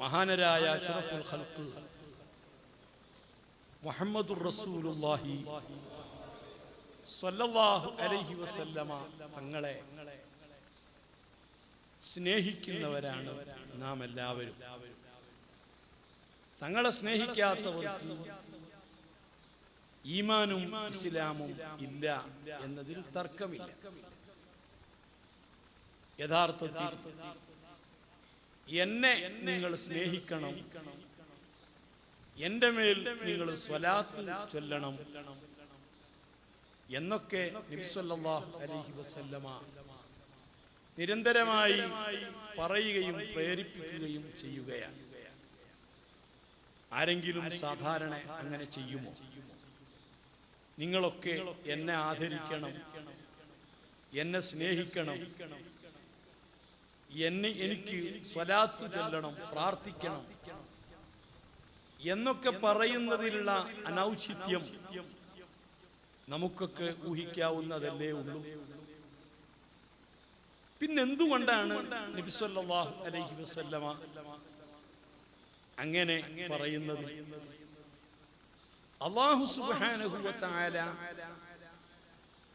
മഹാനരായ മുഹമ്മദുർ റസൂലുള്ളാഹി അലൈഹി വസല്ലമ തങ്ങളെ സ്നേഹിക്കുന്നവരാണ് നാം എല്ലാവരും. തങ്ങളെ സ്നേഹിക്കാത്തവർക്ക് ഈമാനും ഇസ്ലാമും ഇല്ല എന്നതിൽ തർക്കമില്ല. യഥാർത്ഥത്തിൽ എന്നെ നിങ്ങൾ സ്നേഹിക്കണം. എന്റെ മേൽ നിങ്ങൾ സ്വലാത്ത് ചൊല്ലണം. എന്നൊക്കെ നബിസ്വല്ലാഹു വസല്ലമ നിരന്തരമായി പറയുകയും പ്രേരിപ്പിക്കുകയും ചെയ്യുകയാണ്. ആരെങ്കിലും സാധാരണ അങ്ങനെ ചെയ്യുമോ? നിങ്ങളൊക്കെ എന്നെ ആദരിക്കണം. എന്നെ സ്നേഹിക്കണം. എന്നെ എനിക്ക് സ്വലാത്തു ചൊല്ലണം പ്രാർത്ഥിക്കണം എന്നൊക്കെ പറയുന്നതിലുള്ള അനൗചിത്യം നമുക്കൊക്കെ ഊഹിക്കാവുന്നതല്ലേ ഉള്ളൂ. പിന്നെന്തുകൊണ്ടാണ് നബിസ്വല്ലാഹു അലൈഹി വസല്ലമ അങ്ങനെ പറയുന്നത്? അള്ളാഹു വ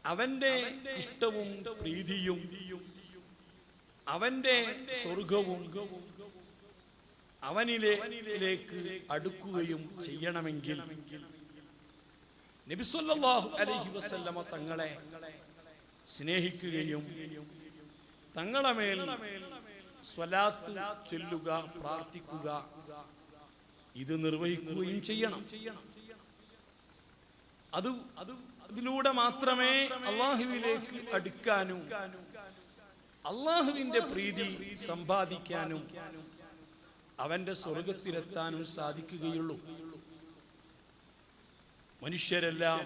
അവന്റെ ഇഷ്ടവും പ്രീതിയും അവന്റെ സ്വർഗവും അവനിലേക്ക് അടുക്കുകയും ചെയ്യണമെങ്കിൽ നബിസ്വല്ലാഹു അലൈഹി വസല്ലമ തങ്ങളെ സ്നേഹിക്കുകയും തങ്ങളെ മേൽ സ്വലാത്ത് ചൊല്ലുക പ്രാർത്ഥിക്കുക ഇത് നിർവഹിക്കുകയും ചെയ്യണം. അത് അത് അതിലൂടെ മാത്രമേ അള്ളാഹുവിലേക്ക് അടുക്കാനും അള്ളാഹുവിന്റെ പ്രീതി സമ്പാദിക്കാനും അവന്റെ സ്വർഗത്തിലെത്താനും സാധിക്കുകയുള്ളൂ. മനുഷ്യരെല്ലാം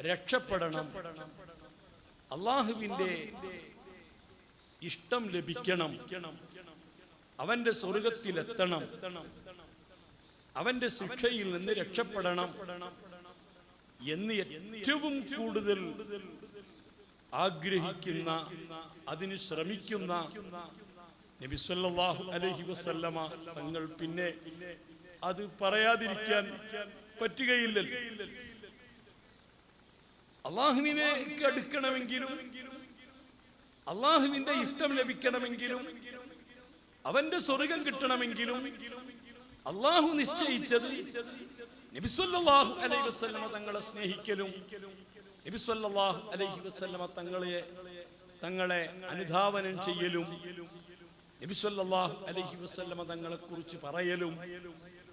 രക്ഷപ്പെടണം. അള്ളാഹുവിന്റെ ഇഷ്ടം ലഭിക്കണം. അവന്റെ സ്വർഗത്തിലെത്തണം. അവന്റെ ശിക്ഷയിൽ നിന്ന് രക്ഷപ്പെടണം. എന്ന് ഏറ്റവും കൂടുതൽ ആഗ്രഹിക്കുന്ന അതിന് ശ്രമിക്കുന്ന നബിസ്വല്ലാഹു അലഹി വസല്ലമ തങ്ങൾ പിന്നെ അത് പറയാതിരിക്കാൻ പറ്റുകയില്ല അള്ളാഹുവിനെ അടുക്കണമെങ്കിലും അള്ളാഹുവിന്റെ ഇഷ്ടം ലഭിക്കണമെങ്കിലും അവന്റെ സ്വർഗം കിട്ടണമെങ്കിലും അള്ളാഹു നിശ്ചയിച്ചത് നബിസ്വല്ലാഹു അലൈഹി വസല്ലമ തങ്ങളെ സ്നേഹിക്കലും നബിസ്വല്ലാഹു അലൈഹി വസല്ലമ തങ്ങളെ തങ്ങളെ അനുധാവനം ചെയ്യലും നബിസ്വല്ലാഹു അലൈഹി വസല്ലമ തങ്ങളെ കുറിച്ച് പറയലും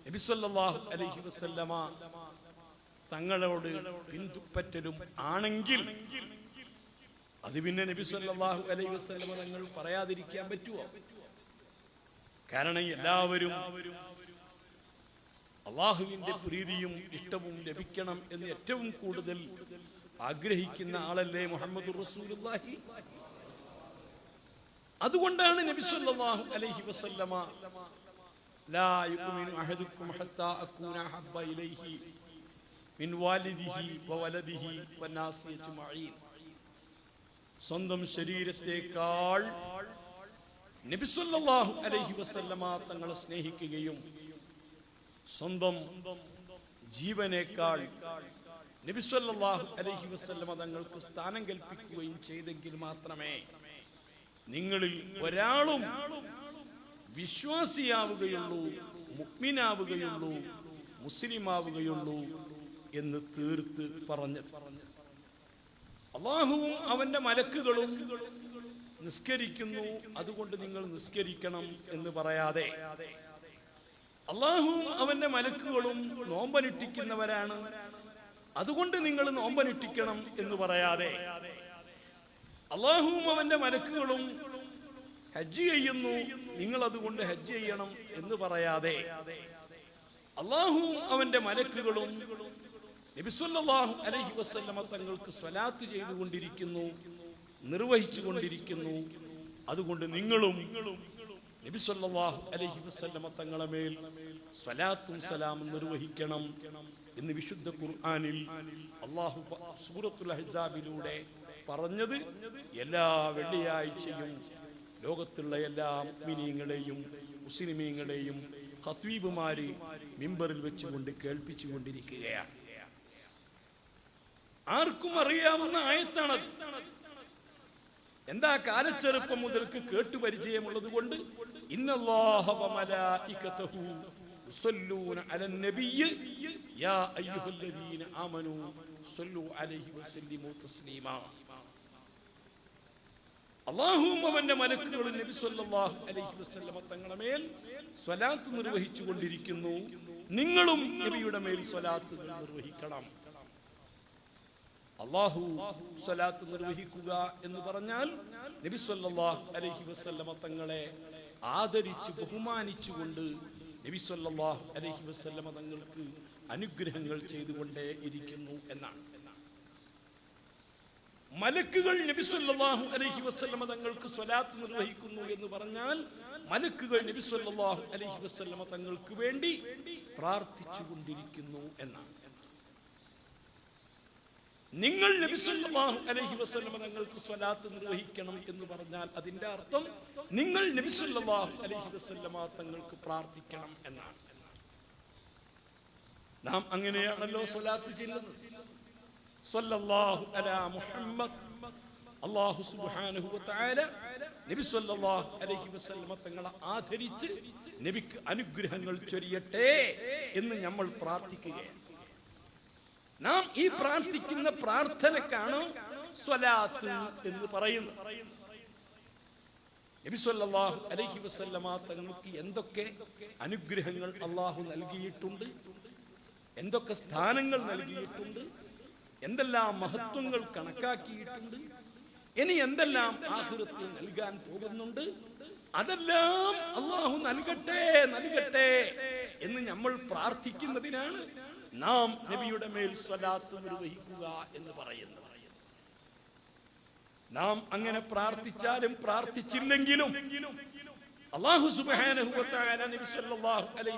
നബിസ്വല്ലാഹു അലൈഹി വസല്ലമ തങ്ങളോട് പിന്തുപ്പറ്റലും ആണെങ്കിൽ അത് പിന്നെ നബി സല്ലല്ലാഹു അലൈഹി വസല്ലമ തങ്ങൾ പറയാതിരിക്കാൻ പറ്റുമോ കാരണം എല്ലാവരും അള്ളാഹുവിന്റെ പ്രീതിയും ഇഷ്ടവും ലഭിക്കണം എന്ന് ഏറ്റവും കൂടുതൽ ആഗ്രഹിക്കുന്ന ആളല്ലേ മുഹമ്മദ് റസൂലുള്ളാഹി? അതുകൊണ്ടാണ് നബി സല്ലല്ലാഹു അലൈഹി വസല്ലമ ലാ യുക്മിനു ഹബ്ബ ഇലൈഹി മിൻ വാലിദിഹി വവലദിഹി സ്വന്തം ശരീരത്തെക്കാൾ സല്ലല്ലാഹു അലൈഹി വസല്ലമ തങ്ങളെ സ്നേഹിക്കുകയും സ്വന്തം ജീവനേക്കാൾ നബിസല്ലാഹു അലഹി വസ്ലമ തങ്ങൾക്ക് സ്ഥാനം കൽപ്പിക്കുകയും ചെയ്തെങ്കിൽ മാത്രമേ നിങ്ങളിൽ ഒരാളും വിശ്വാസിയാവുകയുള്ളൂ മുക്മിനാവുകയുള്ളൂ മുസ്ലിമാവുകയുള്ളൂ എന്ന് തീർത്ത് പറഞ്ഞത്. അള്ളാഹുവും അവന്റെ മലക്കുകളും നിസ്കരിക്കുന്നു അതുകൊണ്ട് നിങ്ങൾ നിസ്കരിക്കണം എന്ന് പറയാതെ അള്ളാഹുവും അവന്റെ മലക്കുകളും നോമ്പനുഷ്ഠിക്കുന്നവരാണ്. അതുകൊണ്ട് നിങ്ങൾ നോമ്പനുഷ്ഠിക്കണം എന്ന് പറയാതെ അള്ളാഹുവും അവന്റെ മലക്കുകളും ഹജ്ജ് ചെയ്യുന്നു. നിങ്ങൾ അതുകൊണ്ട് ഹജ്ജ് ചെയ്യണം എന്ന് പറയാതെ അള്ളാഹുവും അവന്റെ മലക്കുകളും നബിസ്വല്ലാഹു അലഹി വസ്ല്ലമ തങ്ങൾക്ക് സ്വലാത്ത് ചെയ്തുകൊണ്ടിരിക്കുന്നു നിർവഹിച്ചു കൊണ്ടിരിക്കുന്നു അതുകൊണ്ട് നിങ്ങളും നബിസ്വല്ലാഹു അലഹി വസ്ല്ലമ തങ്ങളെ മേൽ സ്വലാത്തും സലാമും നിർവഹിക്കണം. എന്ന് വിശുദ്ധ ഖുർആാനിൽ അള്ളാഹു സൂറത്തുൽ അഹ്സാബിലൂടെ പറഞ്ഞത് എല്ലാ വെള്ളിയാഴ്ചയും ലോകത്തുള്ള എല്ലാ മിനിയങ്ങളെയും മുസ്ലിമീങ്ങളെയും ഹത്വീപുമാര് മിമ്പറിൽ വെച്ചുകൊണ്ട് കേൾപ്പിച്ചുകൊണ്ടിരിക്കുകയാണ്. ആർക്കും അറിയാവുന്ന ആയത്താണ് എന്താ കാലച്ചെറുപ്പം മുതൽക്ക് കേട്ടു പരിചയമുള്ളത് കൊണ്ട് ഇന്നല്ലാഹ വ على النبي يا أيها الذين آمنوا ആമനൂ عليه അലൈഹി تسليما. അള്ളാഹുവും അവന്റെ മലക്കുകളും നബി സല്ലല്ലാഹു അലൈഹി വസല്ലമ തങ്ങളുടെ മേൽ സ്വലാത്ത് നിർവഹിച്ചു കൊണ്ടിരിക്കുന്നു. നിങ്ങളും നബിയുടെ മേൽ സ്വലാത്ത് നിർവഹിക്കണം. അള്ളാഹു സ്വലാത്ത് നിർവഹിക്കുക എന്ന് പറഞ്ഞാൽ നബി സല്ലല്ലാഹു അലൈഹി വസല്ലമ തങ്ങളെ ആദരിച്ച് ബഹുമാനിച്ചുകൊണ്ട് നബി സല്ലല്ലാഹു അലൈഹി വസല്ലമ തങ്ങൾക്ക് അനുഗ്രഹങ്ങൾ ചെയ്തുകൊണ്ടേ ഇരിക്കുന്നു എന്നാണ്. മലക്കുകൾ നബി സല്ലല്ലാഹു അലൈഹി വസല്ലമ തങ്ങൾക്ക് സ്വലാത്ത് നിർവഹിക്കുന്നു എന്ന് പറഞ്ഞാൽ മലക്കുകൾ നബി സല്ലല്ലാഹു അലൈഹി വസല്ലമ തങ്ങൾക്ക് വേണ്ടി പ്രാർത്ഥിച്ചു കൊണ്ടിരിക്കുന്നു എന്നാണ്. നിങ്ങൾ നബി സല്ലല്ലാഹു അലൈഹി വസല്ലമ തങ്ങൾക്ക് സ്വലാത്ത് നിർവഹിക്കണം എന്ന് പറഞ്ഞാൽ അതിന്റെ അർത്ഥം നിങ്ങൾ നബി സല്ലല്ലാഹു അലൈഹി വസല്ലമ തങ്ങൾക്ക് പ്രാർത്ഥിക്കണം എന്നാണ്. നാം അങ്ങനെയാണല്ലോ സ്വലാത്ത് ചെയ്യുന്നത് സ്വല്ലല്ലാഹു അലാ മുഹമ്മദ്. അല്ലാഹു സുബ്ഹാനഹു വതആല. നബി സല്ലല്ലാഹു അലൈഹി വസല്ലമ തങ്ങളെ ആദരിച്ച് നബിക്ക് അനുഗ്രഹങ്ങൾ ചൊരിയട്ടെ എന്ന് നമ്മൾ പ്രാർത്ഥിക്കുകയാണ്. നാം ഈ പ്രാർത്ഥിക്കുന്ന പ്രാർത്ഥനക്കാണ് സ്വലാത്ത് എന്ന് പറയുന്നത്. തങ്ങൾക്ക് എന്തൊക്കെ അനുഗ്രഹങ്ങൾ അള്ളാഹു നൽകിയിട്ടുണ്ട്? എന്തൊക്കെ സ്ഥാനങ്ങൾ നൽകിയിട്ടുണ്ട്? എന്തെല്ലാം മഹത്വങ്ങൾ കണക്കാക്കിയിട്ടുണ്ട്? ഇനി എന്തെല്ലാം ആഹൃത്തിൽ നൽകാൻ പോകുന്നുണ്ട്? അതെല്ലാം അള്ളാഹു നൽകട്ടെ നൽകട്ടെ എന്ന് നമ്മൾ പ്രാർത്ഥിക്കുന്നതിനാണ് നാം നബിയുടെ മേൽ സ്വലാത്ത് നിർവഹിക്കുക എന്ന് പറയുന്നത്. നാം അങ്ങനെ പ്രാർത്ഥിച്ചാലും പ്രാർത്ഥിച്ചില്ലെങ്കിലും അള്ളാഹു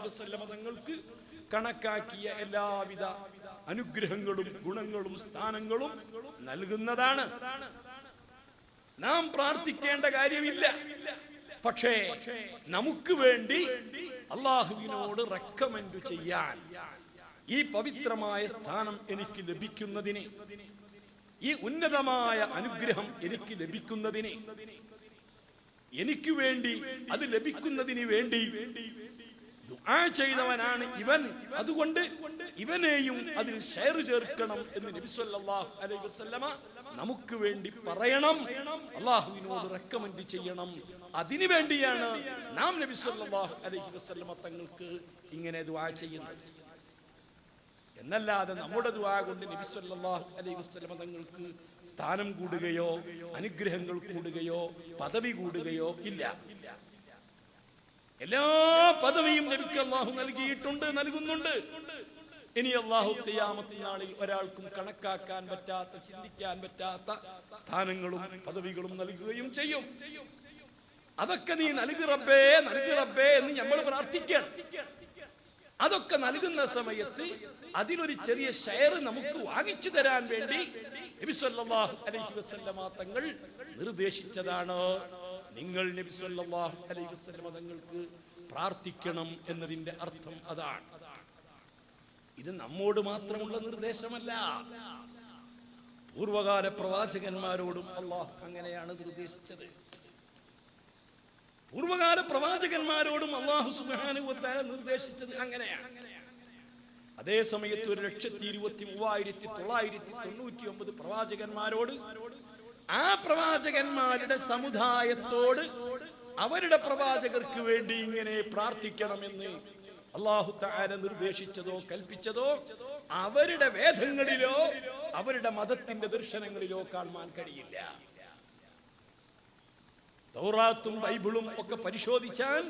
വസല്ലമ തങ്ങൾക്ക് കണക്കാക്കിയ എല്ലാവിധ അനുഗ്രഹങ്ങളും ഗുണങ്ങളും സ്ഥാനങ്ങളും നൽകുന്നതാണ്. നാം പ്രാർത്ഥിക്കേണ്ട കാര്യമില്ല. പക്ഷേ നമുക്ക് വേണ്ടി അള്ളാഹുവിനോട് റെക്കമെൻഡ് ചെയ്യാൻ ഈ പവിത്രമായ സ്ഥാനം എനിക്ക് ലഭിക്കുന്നതിന് ഈ ഉന്നതമായ അനുഗ്രഹം എനിക്ക് ലഭിക്കുന്നതിന് എനിക്ക് വേണ്ടി അത് ലഭിക്കുന്നതിന് വേണ്ടി ദുആ ചെയ്തവനാണ് ഇവൻ. അതുകൊണ്ട് ഇവനെയും അതിൽ ഷെയർ ചേർക്കണം എന്ന് നബി സല്ലല്ലാഹു അലൈഹി വസല്ലമ നമുക്ക് വേണ്ടി പറയണം. അള്ളാഹുവിനോട് റെക്കമെൻഡ് ചെയ്യണം. അതിനു വേണ്ടിയാണ് നാം നബി സല്ലല്ലാഹു അലൈഹി വസല്ലമ തങ്ങൾക്ക് ഇങ്ങനെ ദുആ ചെയ്യുന്നത്. എന്നല്ലാതെ നമ്മുടെ ദുആ കൊണ്ട് നബി സല്ലല്ലാഹു അലൈഹി തങ്ങൾക്ക് സ്ഥാനം കൂടുകയോ അനുഗ്രഹങ്ങൾ കൂടുകയോ പദവി കൂടുകയോ ഇല്ല. എല്ലാ പദവിയും നബിക്ക് അള്ളാഹു നൽകിയിട്ടുണ്ട് നൽകുന്നുണ്ട്. ഇനി അള്ളാഹു ഖിയാമത്ത് നാളിൽ ഒരാൾക്കും കണക്കാക്കാൻ പറ്റാത്ത ചിന്തിക്കാൻ പറ്റാത്ത സ്ഥാനങ്ങളും പദവികളും നൽകുകയും ചെയ്യും. അതൊക്കെ നീ നൽകി റബ്ബേ നൽകി റബ്ബേ എന്ന് നമ്മൾ പ്രാർത്ഥിക്കണം. അതൊക്കെ നൽകുന്ന സമയത്ത് അതിലൊരു ചെറിയ ഷെയർ നമുക്ക് വാങ്ങിച്ചു തരാൻ വേണ്ടി നബി സല്ലല്ലാഹു അലൈഹി തങ്ങൾ നിർദ്ദേശിച്ചതാണ്. നിങ്ങൾ നബി സല്ലല്ലാഹു അലൈഹി തങ്ങൾക്ക് പ്രാർത്ഥിക്കണം എന്നതിന്റെ അർത്ഥം അതാണ്. ഇത് നമ്മോട് മാത്രമുള്ള നിർദ്ദേശമല്ല. പൂർവകാല പ്രവാചകന്മാരോടും അള്ളാഹു അങ്ങനെയാണ് നിർദ്ദേശിച്ചത്. പൂർവകാല പ്രവാചകന്മാരോടും അള്ളാഹു സുബാനുവത്താല നിർദ്ദേശിച്ചത് അങ്ങനെയാണ്. അതേ സമയത്ത് ഒരു ലക്ഷത്തി ഇരുപത്തി മൂവായിരത്തി തൊള്ളായിരത്തി തൊണ്ണൂറ്റി ഒമ്പത് പ്രവാചകന്മാരോട് ആ പ്രവാചകന്മാരുടെ സമുദായത്തോട് അവരുടെ പ്രവാചകർക്ക് വേണ്ടി ഇങ്ങനെ പ്രാർത്ഥിക്കണമെന്ന് അള്ളാഹു താര നിർദ്ദേശിച്ചതോ കൽപ്പിച്ചതോ അവരുടെ വേദങ്ങളിലോ അവരുടെ മതത്തിന്റെ ദർശനങ്ങളിലോ കാണുവാൻ കഴിയില്ല. തൗറാത്തും ബൈബിളും ഒക്കെ പരിശോധിച്ചാൽ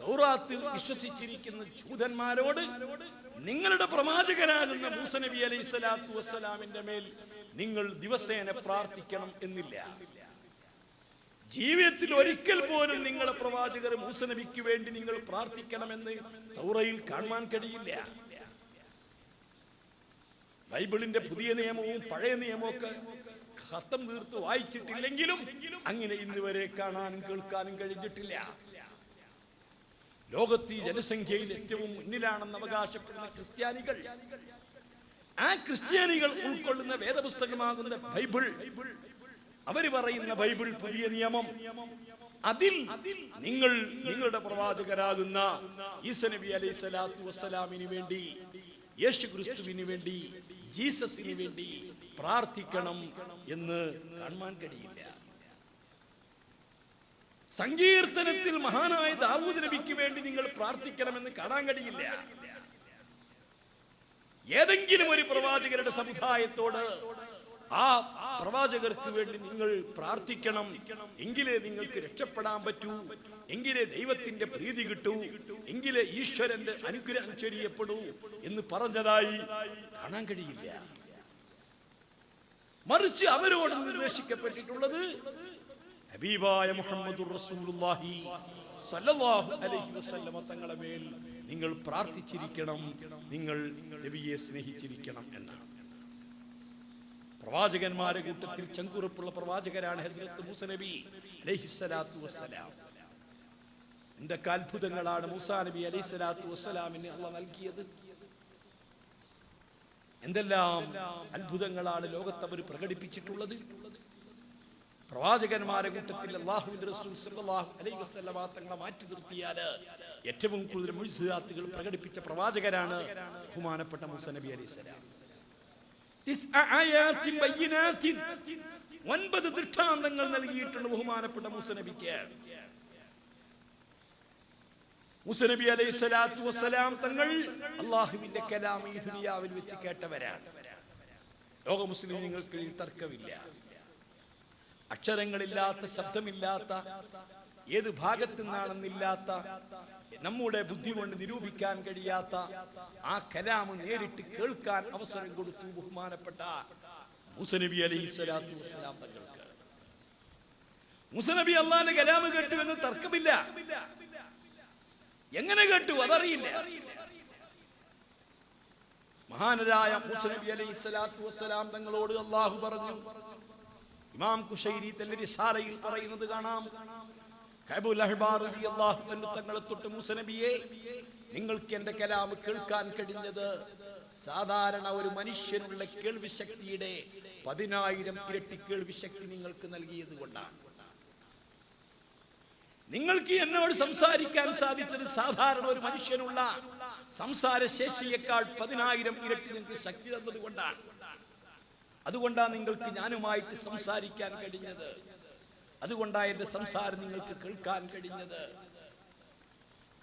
തൗറാത്തിൽ വിശ്വസിച്ചിരിക്കുന്ന ജൂതന്മാരോട് നിങ്ങളുടെ പ്രവാചകനാകുന്ന മൂസ നബി അലൈഹി സ്വലാത്തു വസ്സലാമിന്റെ മേൽ നിങ്ങൾ ദിവസേന പ്രാർത്ഥിക്കണം എന്നില്ല. ജീവിതത്തിൽ ഒരിക്കൽ പോലും നിങ്ങളെ പ്രവാചകർ മൂസ നബിക്ക് വേണ്ടി നിങ്ങൾ പ്രാർത്ഥിക്കണമെന്ന് തൗറയിൽ കാണുവാൻ കഴിയില്ല. ബൈബിളിന്റെ പുതിയ നിയമവും പഴയ നിയമവും ഒക്കെ ഹത്തം തീർത്ത് വായിച്ചിട്ടില്ലെങ്കിലും അങ്ങനെ ഇന്ന് വരെ കാണാനും കേൾക്കാനും കഴിഞ്ഞിട്ടില്ല. ലോകത്ത് ജനസംഖ്യയിൽ ഏറ്റവും മുന്നിലാണെന്ന് അവകാശപ്പെടുന്ന ക്രിസ്ത്യാനികൾ ആ ക്രിസ്ത്യാനികൾ ഉൾക്കൊള്ളുന്ന വേദപുസ്തകമാകുന്ന ബൈബിൾ അവർ പറയുന്ന ബൈബിൾ പുതിയ നിയമം. അതിൽ നിങ്ങൾ നിങ്ങളുടെ പ്രവാചകരാകുന്ന ഈസ നബി അലൈഹി സ്വലാത്തു വസ്സലാമിന് വേണ്ടി യേശു ക്രിസ്തുവിന് വേണ്ടി ജീസസിന് വേണ്ടി പ്രാർത്ഥിക്കണം എന്ന് കാണാൻ കഴിയില്ല. സങ്കീർത്തനത്തിൽ മഹാനായ ദാവൂദ് നബിക്ക് വേണ്ടി നിങ്ങൾ പ്രാർത്ഥിക്കണമെന്ന് കാണാൻ കഴിയില്ല. ഏതെങ്കിലും ഒരു പ്രവാചകരുടെ സമുദായത്തോട് ആ പ്രവാചകർക്ക് വേണ്ടി നിങ്ങൾ പ്രാർത്ഥിക്കണം. എങ്കിലേ നിങ്ങൾക്ക് രക്ഷപ്പെടാൻ പറ്റൂ. എങ്കിലേ ദൈവത്തിന്റെ പ്രീതി കിട്ടൂ. എങ്കിലേ ഈശ്വരന്റെ അനുഗ്രഹം ചൊരിയപ്പെടൂ എന്ന് പറഞ്ഞതായി കാണാൻ കഴിയില്ല. മറിച്ച് അവരോട് നിർദ്ദേശിക്കപ്പെട്ടിട്ടുള്ളത് ഹബീബായ വസല്ലമ തങ്ങളെ മേൽ നിങ്ങൾ പ്രാർത്ഥിച്ചിരിക്കണം നിങ്ങൾ നബിയെ സ്നേഹിച്ചിരിക്കണം എന്നാണ്. പ്രവാചകന്മാരെ കൂട്ടത്തിൽ ചങ്കുറപ്പുള്ള പ്രവാചകരാണ് ഹസരത്ത് മൂസ നബി അലൈഹിസ്സലാത്തു വസ്സലാം. എന്തൊക്കെ അത്ഭുതങ്ങളാണ് മൂസാ നബി അലൈഹിസ്സലാത്തു വസ്സലാമിന് അള്ള നൽകിയത്? എന്തെല്ലാം അത്ഭുതങ്ങളാണ് ലോകത്ത് അവർ പ്രകടിപ്പിച്ചിട്ടുള്ളത്? പ്രവാചകന്മാരെ കൂട്ടത്തിൽ അള്ളാഹുവിന്റെ റസൂൽ സല്ലല്ലാഹു അലൈഹി തങ്ങളെ മാറ്റി നിർത്തിയാൽ ഏറ്റവും കൂടുതൽ മുഴുസാത്തുകൾ പ്രകടിപ്പിച്ച പ്രവാചകരാണ് ബഹുമാനപ്പെട്ട മൂസ നബി അലൈഹി ഒൻപത് ദൃഷ്ടാന്തങ്ങൾ നൽകിയിട്ടുണ്ട് ബഹുമാനപ്പെട്ട മൂസ നബിക്ക്. മൂസ നബി അലൈഹി സ്വലാത്തു വസ്സലാം തങ്ങൾ അള്ളാഹുവിന്റെ കലാം ഈ ദുനിയാവിൽ വെച്ച് കേട്ടവരാണ്. ലോക മുസ്ലിം നിങ്ങൾക്ക് തർക്കമില്ല. അക്ഷരങ്ങളില്ലാത്ത ശബ്ദമില്ലാത്ത ഏത് ഭാഗത്തു നിന്നാണെന്നില്ലാത്ത നമ്മുടെ ബുദ്ധി കൊണ്ട് നിരൂപിക്കാൻ കഴിയാത്ത ആ കലാമ് നേരിട്ട് കേൾക്കാൻ അവസരം കൊടുത്തു ബഹുമാനപ്പെട്ട മുസനബി അലൈഹി സ്വലാത്തു വസ്സലാം തങ്ങൾക്ക്. മുസനബി അള്ളാന്റെ കലാമ് കേട്ടു എന്ന് തർക്കമില്ല. എങ്ങനെ കേട്ടു? അതറിയില്ല. മഹാനരായ മുസ്ലിബി അലൈഹി സ്വലാത്തു വസ്സലാം തങ്ങളോട് അള്ളാഹു പറഞ്ഞു ഇമാം കുഷൈരി തന്റെ റിസാലയിൽ പറയുന്നത് കാണാം. തങ്ങളെ തൊട്ട് മൂസ നബിയെ നിങ്ങൾക്ക് എന്റെ കലാം കേൾക്കാൻ കഴിഞ്ഞത് സാധാരണ ഒരു മനുഷ്യനുള്ള കേൾവി ശക്തിയുടെ പതിനായിരം ഇരട്ടി കേൾവി ശക്തി നിങ്ങൾക്ക് നൽകിയത് കൊണ്ടാണ്. നിങ്ങൾക്ക് എന്നോട് സംസാരിക്കാൻ സാധിച്ചത് സാധാരണ ഒരു മനുഷ്യനുള്ള സംസാര ശേഷിയേക്കാൾ പതിനായിരം ഇരട്ടി നിങ്ങൾക്ക് ശക്തി തന്നത് കൊണ്ടാണ്. അതുകൊണ്ടാണ് നിങ്ങൾക്ക് ഞാനുമായിട്ട് സംസാരിക്കാൻ കഴിഞ്ഞത്. അതുകൊണ്ടാണ് എന്റെ സംസാരം നിങ്ങൾക്ക് കേൾക്കാൻ കഴിഞ്ഞത്.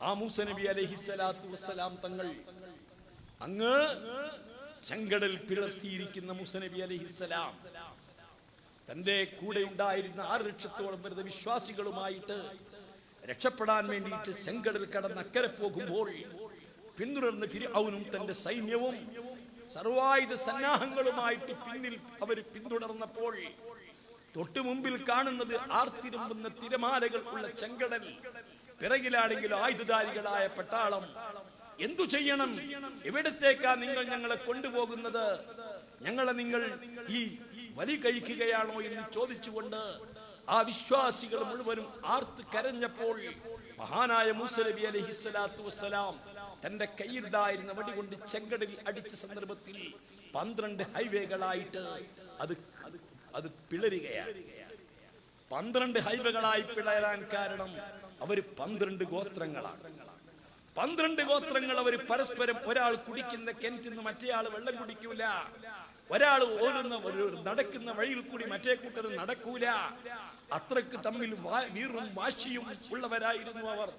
ആ മൂസ നബി അലൈഹി സ്വലാത്തു വസ്സലാം തങ്ങൾ അങ്ങ് ചെങ്കടൽ പിളർത്തിയിരിക്കുന്ന മൂസ നബി അലൈഹി സ്വലാം തന്റെ കൂടെ ഉണ്ടായിരുന്ന ആറ് ലക്ഷത്തോളം വരുന്ന വിശ്വാസികളുമായിട്ട് രക്ഷപ്പെടാൻ വേണ്ടിയിട്ട് ചെങ്കടൽ കടന്ന് അക്കരെ പോകുമ്പോൾ പിന്തുടർന്ന് ഫിർഔനും തന്റെ സൈന്യവും സർവായുധ സന്നാഹങ്ങളുമായിട്ട് പിന്നിൽ അവർ പിന്തുടർന്നപ്പോൾ തൊട്ടു മുമ്പിൽ കാണുന്നത് ആർത്തിരുമ്പുന്ന തിരമാലകൾ ഉള്ള ചെങ്കടൽ പിറകിലാണെങ്കിൽ ആയുധധാരികളായ പട്ടാളം. എന്തു ചെയ്യണം? എവിടത്തേക്കാ നിങ്ങൾ ഞങ്ങളെ കൊണ്ടുപോകുന്നത്? ഞങ്ങളെ നിങ്ങൾ ഈ വലി കഴിക്കുകയാണോ എന്ന് ചോദിച്ചുകൊണ്ട് ആ വിശ്വാസികൾ മുഴുവനും ആർത്ത് കരഞ്ഞപ്പോൾ മഹാനായ മൂസ നബി അലൈഹി സ്വലാത്തു വസ്സലാം തന്റെ കയ്യിലുണ്ടായിരുന്ന വടി കൊണ്ട് ചെങ്കടലിൽ അടിച്ച സന്ദർഭത്തിൽ പന്ത്രണ്ട് ഹൈവേകളായിട്ട് അത് അത് പിളരുകയാണ്. പന്ത്രണ്ട് ഹൈവേകളായി പിളരാൻ കാരണം അവർ പന്ത്രണ്ട് ഗോത്രങ്ങളാണ്. പന്ത്രണ്ട് ഗോത്രങ്ങൾ അവർ പരസ്പരം ഒരാൾ കുടിക്കുന്ന കിണറ്റിന്ന് മറ്റേയാൾ വെള്ളം കുടിക്കൂല. ഒരാൾ ഓടുന്ന ഒരു നടക്കുന്ന വഴിയിൽ കൂടി മറ്റേ കൂട്ടർ നടക്കൂല. അത്രയ്ക്ക് തമ്മിൽ വീറും വാശിയും ഉള്ളവരായിരുന്നു അവർ.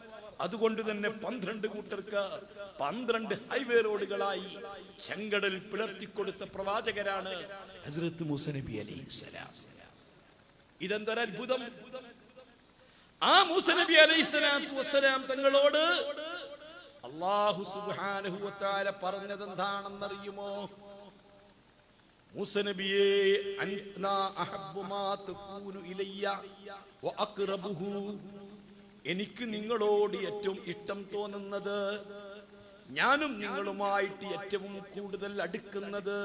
അതുകൊണ്ട് തന്നെ പന്ത്രണ്ട് കൂട്ടർക്ക് പന്ത്രണ്ട് ഹൈവേ റോഡുകളായി ചെങ്കടൽ പിളർത്തിക്കൊടുത്ത പ്രവാചകരാണ് ഹസരത്ത് മൂസ നബി അലൈഹി സ്വലാം. ഇതെന്തൊരു അത്ഭുതം. ആ മൂസനബി വസ്സലാം തങ്ങളോട് അള്ളാഹു സുബ്ഹാനഹു വതആല എനിക്ക് നിങ്ങളോട് ഏറ്റവും ഇഷ്ടം തോന്നുന്നത് ഞാനും നിങ്ങളുമായിട്ട് ഏറ്റവും കൂടുതൽ അടുക്കുന്നത്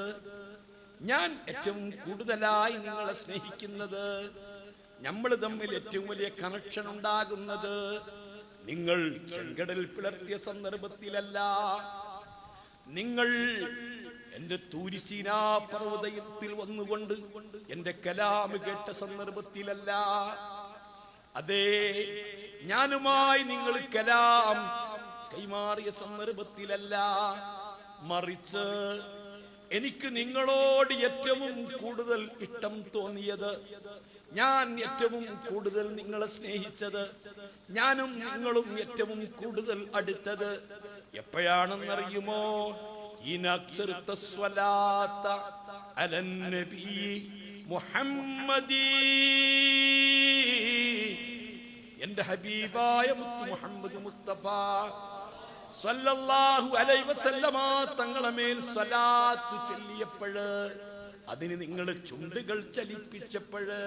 ഞാൻ ഏറ്റവും കൂടുതലായി നിങ്ങളെ സ്നേഹിക്കുന്നത് നമ്മൾ തമ്മിൽ ഏറ്റവും വലിയ കണക്ഷൻ ഉണ്ടാകുന്നത് നിങ്ങൾ ചെങ്കടൽ പിളർത്തിയ സന്ദർഭത്തിലല്ല. നിങ്ങൾ എന്റെ തൂരിശീനാ പർവതയത്തിൽ വന്നുകൊണ്ട് എന്റെ കലാമ് കേട്ട സന്ദർഭത്തിലല്ല. അതേ ഞാനുമായി നിങ്ങൾ കലാം കൈമാറിയ സന്ദർഭത്തിലല്ല. മറിച്ച് എനിക്ക് നിങ്ങളോട് ഏറ്റവും കൂടുതൽ ഇഷ്ടം തോന്നിയത് ഞാൻ ഏറ്റവും കൂടുതൽ നിങ്ങളെ സ്നേഹിച്ചത് ഞാനും നിങ്ങളും ഏറ്റവും കൂടുതൽ അടുത്തത്. എപ്പോഴാണെന്നറിയുമോ? ഇനക്ഷരത്ത على النبي محمد എന്റെ ഹബീബായ മുത്ത് മുഹമ്മദ് മുസ്തഫ സല്ലല്ലാഹു അലൈഹി വസല്ലമ തങ്ങളെ മേൽ സ്വലാത്ത് ചൊല്ലിയപ്പോഴ് അതിന് നിങ്ങൾ ചുണ്ടുകൾ ചലിപ്പിച്ചപ്പോഴ്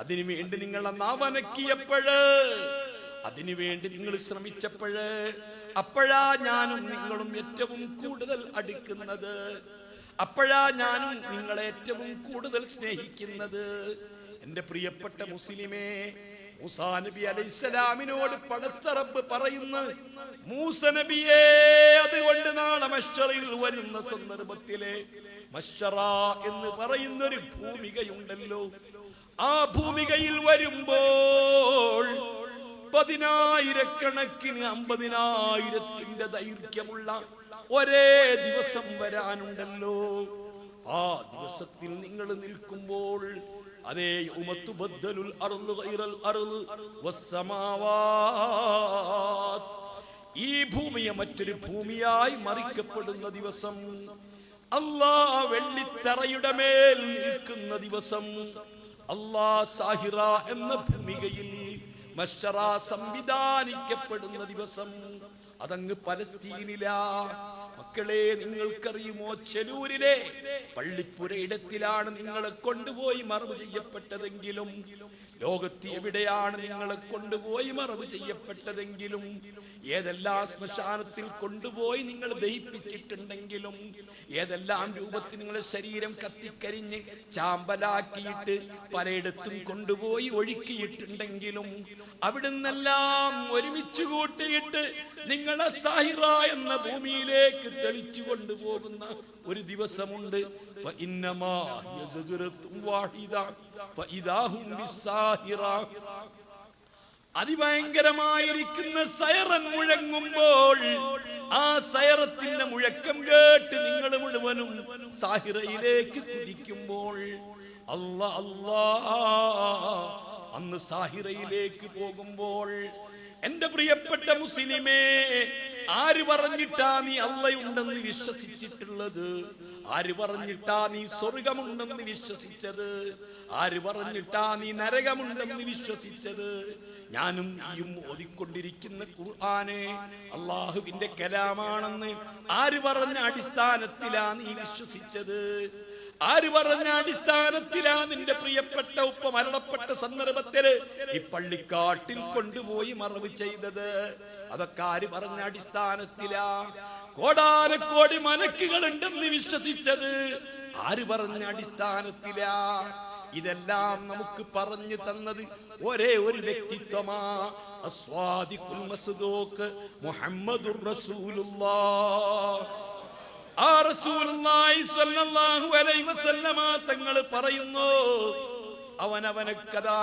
അതിനു വേണ്ടി നിങ്ങളെ നാവനക്കിയപ്പോഴ് അതിനു വേണ്ടി നിങ്ങൾ ശ്രമിച്ചപ്പോഴ് അപ്പോഴാ ഞാനും നിങ്ങളും ഏറ്റവും കൂടുതൽ അടുക്കുന്നത്. അപ്പോഴാ ഞാനും നിങ്ങളെ ഏറ്റവും കൂടുതൽ സ്നേഹിക്കുന്നത്. എന്റെ പ്രിയപ്പെട്ട മുസ്ലിമേ മൂസാ നബി അലൈഹിസ്സലാമിനോട് പടച്ചറബ് പറയുന്ന മൂസ നബിയെ അതുകൊണ്ട് നാളെ മഷറിൽ വരുന്ന സന്ദർഭത്തിലെ മഷറ എന്ന് പറയുന്ന ഒരു ഭൂമികയുണ്ടല്ലോ. ആ ഭൂമികയിൽ വരുമ്പോൾ പതിനായിരക്കണക്കിന് അമ്പതിനായിരത്തിന്റെ ദൈർഘ്യമുള്ള ഒരേ ദിവസം വരാനുണ്ടല്ലോ. ആ ദിവസത്തിൽ നിങ്ങൾ നിൽക്കുമ്പോൾ അതേ ഉമത്തുബദ്ദലുൽ അറുന്ന് അർൾ വസ്സമാവാത്ത് ഈ ഭൂമിയെ മറ്റൊരു ഭൂമിയായി മറിക്കപ്പെടുന്ന ദിവസം അല്ലാ വെള്ളിത്തറയുടെ മേൽ നിൽക്കുന്ന ദിവസം അല്ലാ സാഹിറ എന്ന ഭൂമികയിൽ മഷറ സംവിധാനിക്കപ്പെടുന്ന ദിവസം അതങ്ങ് പലസ്തീനിലാ. മക്കളെ നിങ്ങൾക്കറിയുമോ? ചെലൂരിലെ പള്ളിപ്പുര ഇടത്തിലാണ് നിങ്ങളെ കൊണ്ടുപോയി മറവ് ചെയ്യപ്പെട്ടതെങ്കിലും ലോകത്ത് എവിടെയാണ് നിങ്ങളെ കൊണ്ടുപോയി മറവ് ചെയ്യപ്പെട്ടതെങ്കിലും ഏതെല്ലാം ശ്മശാനത്തിൽ കൊണ്ടുപോയി നിങ്ങൾ ദഹിപ്പിച്ചിട്ടുണ്ടെങ്കിലും ഏതെല്ലാം രൂപത്തിൽ നിങ്ങളെ ശരീരം കത്തിക്കരിഞ്ഞ് ചാമ്പലാക്കിയിട്ട് പലയിടത്തും കൊണ്ടുപോയി ഒഴുക്കിയിട്ടുണ്ടെങ്കിലും അവിടുന്നെല്ലാം ഒരുമിച്ച് കൂട്ടിയിട്ട് നിങ്ങളെ സാഹിറ എന്ന ഭൂമിയിലേക്ക് തെളിച്ചു കൊണ്ടുപോകുന്ന ഒരു ദിവസമുണ്ട്. അതിഭയങ്കരമായിരിക്കുന്ന സൈറൻ മുഴങ്ങുമ്പോൾ ആ സൈറത്തിന്റെ മുഴക്കം കേട്ട് നിങ്ങൾ മുഴുവനും സാഹിറയിലേക്ക് കുതിക്കുമ്പോൾ അല്ല അല്ലാ അന്ന് സാഹിറയിലേക്ക് പോകുമ്പോൾ എന്റെ പ്രിയപ്പെട്ട മുസ്ലിമേ ആര് പറഞ്ഞിട്ടാ നീ അല്ലയുണ്ടെന്ന് വിശ്വസിച്ചിട്ടുള്ളത്? ആര് പറഞ്ഞിട്ടാ നീ സ്വർഗമുണ്ടെന്ന് വിശ്വസിച്ചത്? ആര് പറഞ്ഞിട്ടാ നീ നരകമുണ്ടെന്ന് വിശ്വസിച്ചത്? ഞാനും നീയും ഓതിക്കൊണ്ടിരിക്കുന്ന ഖുർആനെ അള്ളാഹുവിന്റെ കലാമാണെന്ന് ആര് പറഞ്ഞ അടിസ്ഥാനത്തിലാ നീ വിശ്വസിച്ചത്? ആര് പറഞ്ഞ അടിസ്ഥാനത്തിലാ നിന്റെ പ്രിയപ്പെട്ട ഉപ്പ മരണപ്പെട്ട സന്ദർഭത്തിൽ ഈ പള്ളിക്കാട്ടിൽ കൊണ്ടുപോയി മറവ് ചെയ്തത്? അതൊക്കെ ആര് പറഞ്ഞ അടിസ്ഥാനത്തിലാ? കോടാനക്കോടി മനക്കുകൾ ഉണ്ടെന്ന് വിശ്വസിച്ചത് ആര് പറഞ്ഞ അടിസ്ഥാനത്തിലാ? ഇതെല്ലാം നമുക്ക് പറഞ്ഞു തന്നത് ഒരേ ഒരു വ്യക്തിത്വമാ. അസ്വാദിഖുൽ മുഹമ്മദുർ റസൂലുള്ളാഹ് സ്വല്ലല്ലാഹു അലൈഹി വസല്ലമ തങ്ങൾ പറയുന്നു അവനവനെ കഥാ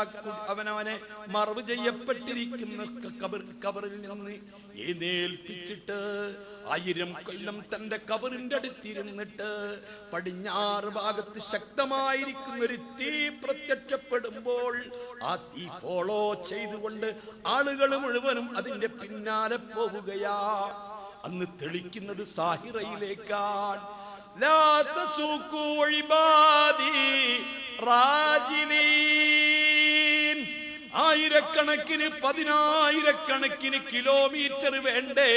അവനവനെ മറവ് ചെയ്യപ്പെട്ടിരിക്കുന്ന കബറിൽ നിന്ന് എഴുന്നേൽപ്പിച്ചിട്ട് ആയിരം കൊല്ലം തന്റെ കബറിന്റെ അടുത്തിരുന്നിട്ട് പടിഞ്ഞാറ് ഭാഗത്ത് ശക്തമായിരിക്കുന്ന ഒരു തീ പ്രത്യക്ഷപ്പെടുമ്പോൾ ആ തീ ഫോളോ ചെയ്തുകൊണ്ട് ആളുകൾ മുഴുവനും അതിന്റെ പിന്നാലെ പോവുകയാ. അന്ന് തെളിക്കുന്നത് സാഹിറയിലേക്കാണ്. ആയിരക്കണക്കിന് പതിനായിരക്കണക്കിന് കിലോമീറ്റർ വേണ്ടേ?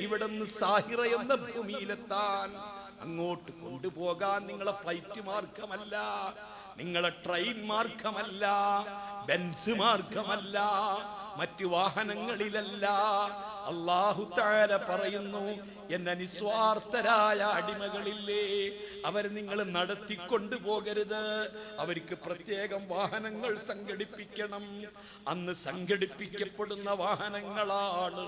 ഇവിടുന്ന് സാഹിറ എന്ന ഭൂമിയിലെത്താൻ. അങ്ങോട്ട് കൊണ്ടുപോകാൻ നിങ്ങളെ ഫ്ലൈറ്റ് മാർഗമല്ല. നിങ്ങളെ ട്രെയിൻ മാർഗമല്ല. ബെൻസ് മാർഗമല്ല. മറ്റു വാഹനങ്ങളിലല്ല. അള്ളാഹു താര പറയുന്നു എന്ന നിസ്വാർത്ഥരായ അടിമകളില്ലേ അവർ നിങ്ങൾ നടത്തിക്കൊണ്ടു പോകരുത്. അവർക്ക് പ്രത്യേകം വാഹനങ്ങൾ സംഘടിപ്പിക്കണം. അന്ന് സംഘടിപ്പിക്കപ്പെടുന്ന വാഹനങ്ങളാണ്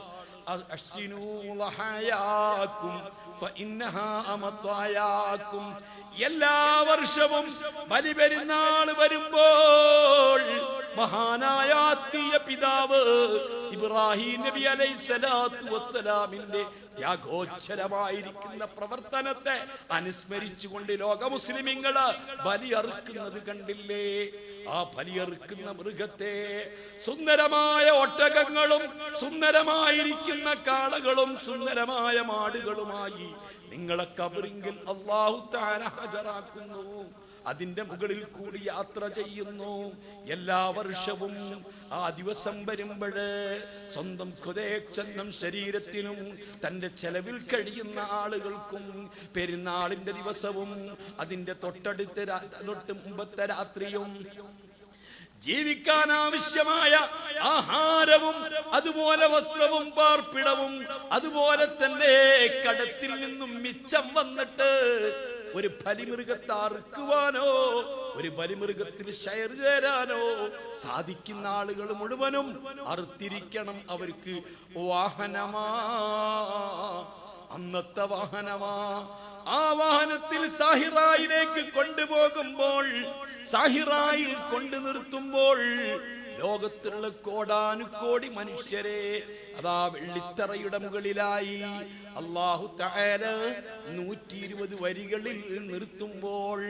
എല്ലാ വർഷവും ബലിപെരുന്നാൾ വരുമ്പോൾ മഹാനായ ആത്മീയ പിതാവ് ഇബ്രാഹിം നബി അലൈഹി സ്വലാത്തു വസ്സലാമിന്റെ ത്യാഗോച്ചരമായിരിക്കുന്ന പ്രവർത്തനത്തെ അനുസ്മരിച്ചുകൊണ്ട് ലോക മുസ്ലിമിങ്ങൾ ബലിയറുക്കുന്നത് കണ്ടില്ലേ? ആ ബലിയറുക്കുന്ന മൃഗത്തെ സുന്ദരമായ ഒട്ടകങ്ങളും സുന്ദരമായിരിക്കുന്ന കാളകളും സുന്ദരമായ മാടുകളുമായി നിങ്ങളെ കബറിങ്കിൽ അള്ളാഹു താര ഹാജരാക്കുന്നു. അതിന്റെ മുകളിൽ കൂടി യാത്ര ചെയ്യുന്നു. എല്ലാ വർഷവും ആ ദിവസം വരുമ്പോഴ് സ്വന്തം ഹൃദയക്ഷന്നം ശരീരത്തിനും തന്റെ ചെലവിൽ കഴിയുന്ന ആളുകൾക്കും പെരുന്നാളിന്റെ ദിവസവും അതിന്റെ തൊട്ടടുത്ത തൊട്ട് മുമ്പത്തെ രാത്രിയും ജീവിക്കാൻ ആവശ്യമായ ആഹാരവും അതുപോലെ വസ്ത്രവും പാർപ്പിടവും അതുപോലെ തന്നെ കടത്തിൽ നിന്നും മിച്ചം വന്നിട്ട് ഒരു ബലിമൃഗത്തെ അറുക്കുവാനോ ഒരു ബലിമൃഗത്തിന് ഷെയർ ചേരാനോ സാധിക്കുന്ന ആളുകൾ മുഴുവനും അറുത്തിരിക്കണം അവർക്ക്. വാഹനമാ അന്നത്തെ വാഹനമാ. ആ വാഹനത്തിൽ സാഹിറായിലേക്ക് കൊണ്ടുപോകുമ്പോൾ സാഹിറായിൽ കൊണ്ടു നിർത്തുമ്പോൾ ലോകത്തിലുള്ള കോടാനുകോടി മനുഷ്യരെ അതാ വെള്ളിത്തറയുടെ മുകളിലായി. അള്ളാഹു തആല നൂറ്റി ഇരുപത് വരികളിൽ നിർത്തുമ്പോൾ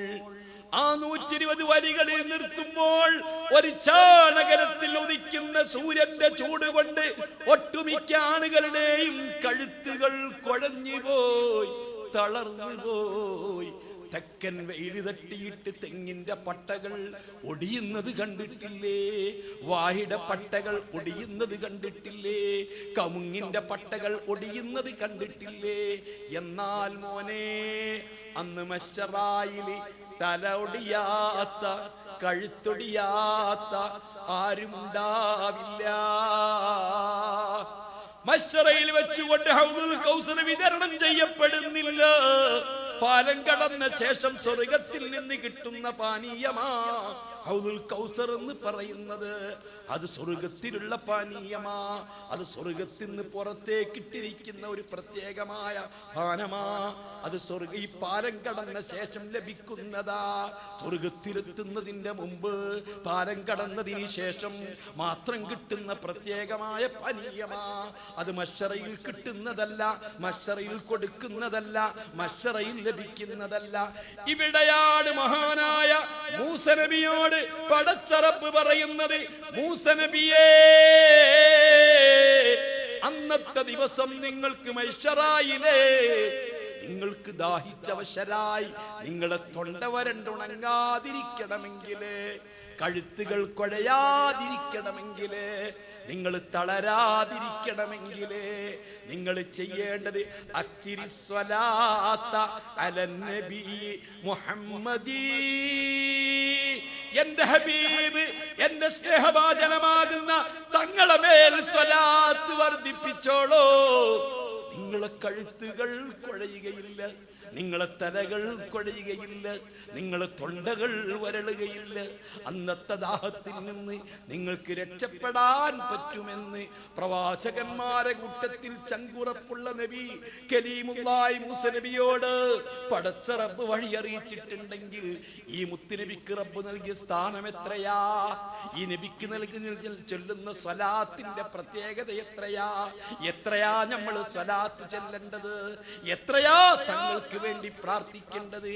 ആ നൂറ്റി ഇരുപത് വരികളിൽ നിർത്തുമ്പോൾ ഒരു ചാണകരത്തിൽ ഉദിക്കുന്ന സൂര്യന്റെ ചൂട് കൊണ്ട് ഒട്ടുമിക്ക ആളുകളുടെയും കഴുത്തുകൾ കുഴഞ്ഞു പോയി തളർന്നു പോയി തെക്കൻ വെയിൽ തട്ടിയിട്ട് തെങ്ങിന്റെ പട്ടകൾ ഒടിയുന്നത് കണ്ടിട്ടില്ലേ? വാഹിയുടെ പട്ടകൾ ഒടിയുന്നത് കണ്ടിട്ടില്ലേ? കമുങ്ങിന്റെ പട്ടകൾ ഒടിയുന്നത് കണ്ടിട്ടില്ലേ? എന്നാൽ മോനെ അന്ന് മഷറായിൽ തല ഒടിയാത്ത കഴുത്തൊടിയാത്ത ആരുമുണ്ടാവില്ല മശ്റയിൽ വെച്ചുകൊണ്ട് ഹൗദുൽ കൗസർ വിതരണം ചെയ്യപ്പെടുന്നില്ല. പാലം കടന്ന ശേഷം സ്വർഗത്തിൽ നിന്ന് കിട്ടുന്ന പാനീയമാ. ഹൗദുൽ കൗസർ എന്ന് പറയുന്നത്. അത് സ്വർഗത്തിലുള്ള പാനീയമാ. അത് സ്വർഗത്തിൽ നിന്ന് പുറത്തേക്കിട്ടിരിക്കുന്ന ഒരു പ്രത്യേകമായ പാനമാ അത് സ്വർഗ ഈ പാലം കടന്ന ശേഷം ലഭിക്കുന്നതാ. സ്വർഗത്തിലെത്തുന്നതിന്റെ മുമ്പ് പാലം കടന്നതിന് ശേഷം മാത്രം കിട്ടുന്ന പ്രത്യേകമായ പാനീയമാ. അത് മഷറയിൽ കിട്ടുന്നതല്ല മഷറയിൽ കൊടുക്കുന്നതല്ല മഷറയിൽ ലഭിക്കുന്നതല്ല. ഇവിടെയാണ് മഹാനായ മൂസനബിയോട് പടച്ചറപ്പ് പറയുന്നത് മൂസനബിയേ അന്നത്തെ ദിവസം നിങ്ങൾക്ക് മൈഷറായില്ലേ? നിങ്ങൾക്ക് ദാഹിച്ചവശരായി. നിങ്ങളെ തൊണ്ട വരണ്ടുണങ്ങാതിരിക്കണമെങ്കിൽ കഴുത്തുകൾ കൊഴയാതിരിക്കണമെങ്കിലേ നിങ്ങൾ തളരാതിരിക്കണമെങ്കിലേ നിങ്ങൾ ചെയ്യേണ്ടത് അച്ചിരി സ്വലാത്ത നബി മുഹമ്മദീ. എന്റെ ഹബീബ് എന്റെ സ്നേഹവാചനമാകുന്ന തങ്ങളെ മേൽ സ്വലാത്ത് വർദ്ധിപ്പിച്ചോളൂ. നിങ്ങളെ കഴുത്തുകൾ കുഴയുകയില്ല. നിങ്ങളെ തലകൾ കുഴയുകയില്ല നിങ്ങളെ തൊണ്ടകൾ വരളുകയില്ല. അന്നത്തെ ദാഹത്തിൽ നിന്ന് നിങ്ങൾക്ക് രക്ഷപ്പെടാൻ പറ്റുമെന്ന് പ്രവാചകന്മാരെ കൂട്ടത്തിൽ ചങ്കുറപ്പുള്ള നബി കലീമുള്ളായി മൂസ നബിയോട് പടച്ച റബ്ബ് വഴി അറിയിച്ചിട്ടുണ്ടെങ്കിൽ ഈ മുത്തുനബിക്ക് റബ്ബ് നൽകിയ സ്ഥാനം എത്രയാ? ഈ നബിക്ക് നൽകി ചൊല്ലുന്ന സ്വലാത്തിന്റെ പ്രത്യേകത എത്രയാ? എത്രയാ നമ്മൾ സ്വലാത്ത് ചെല്ലേണ്ടത്? എത്രയാ തങ്ങൾക്ക് വേണ്ടി പ്രാർത്ഥിക്കേണ്ടത്.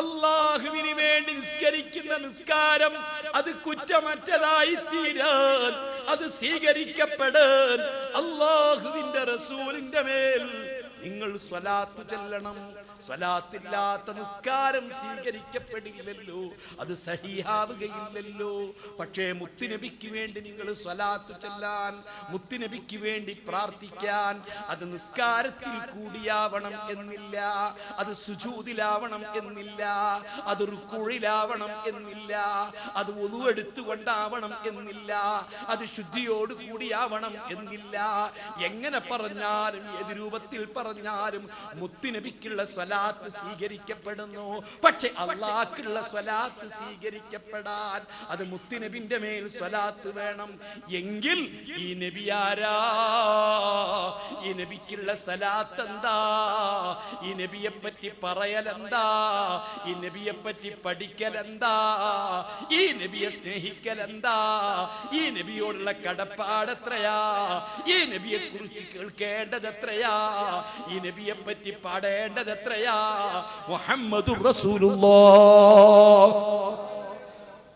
അള്ളാഹുവിന് വേണ്ടി നിസ്കരിക്കുന്ന നിസ്കാരം അത് കുറ്റമറ്റതായി തീരാൻ അത് സ്വീകരിക്കപ്പെടാൻ അള്ളാഹുവിന്റെ റസൂലിന്റെ മേൽ നിങ്ങൾ സ്വലാത്ത് ചെല്ലണം. സ്വലാത്തില്ലാത്ത നിസ്കാരം സ്വീകരിക്കപ്പെടില്ലല്ലോ. അത് സഹിയാവുകയില്ലല്ലോ പക്ഷേ മുത്തുനബിക്ക് വേണ്ടി നിങ്ങൾ സ്വലാത്ത് ചെല്ലാൻ മുത്തുനബിക്ക് വേണ്ടി പ്രാർത്ഥിക്കാൻ അത് നിസ്കാരത്തിൽ കൂടിയാവണം എന്നില്ല. അത് സുജൂതിലാവണം എന്നില്ല. അത് റുക്കുഴിലാവണം എന്നില്ല. അത് ഒതുവെടുത്തുകൊണ്ടാവണം എന്നില്ല. അത് ശുദ്ധിയോട് കൂടിയാവണം എന്നില്ല. എങ്ങനെ പറഞ്ഞാലും ഏത് രൂപത്തിൽ പറഞ്ഞാലും മുത്തുനബിക്കുള്ള സ്വലാത്ത് സ്വീകരിക്കപ്പെടുന്നു. പക്ഷെ അള്ളാഹ്ക്കുള്ള സ്വലാത്ത് സ്വീകരിക്കപ്പെടാൻ അത് മുത്തുനബിന്റെ മേൽ സ്വലാത്ത് വേണം. എങ്കിൽ ഈ നബി ആരാ? ഈ നബിക്കുള്ള സ്വലാത്ത് എന്താ? ഈ നബിയെ പറ്റി പറയലെന്താ? ഈ നബിയെ പറ്റി പഠിക്കലെന്താ? ഈ നബിയെ സ്നേഹിക്കലെന്താ? ഈ നബിയോടുള്ള കടപ്പാടെത്രയാ? ഈ നബിയെ കുറിച്ച് കേൾക്കേണ്ടത് എത്രയാ ഈ നബിയെ പറ്റി പാടേണ്ടത് എത്രയാ മുഹമ്മദ് റസൂലുള്ളാഹ്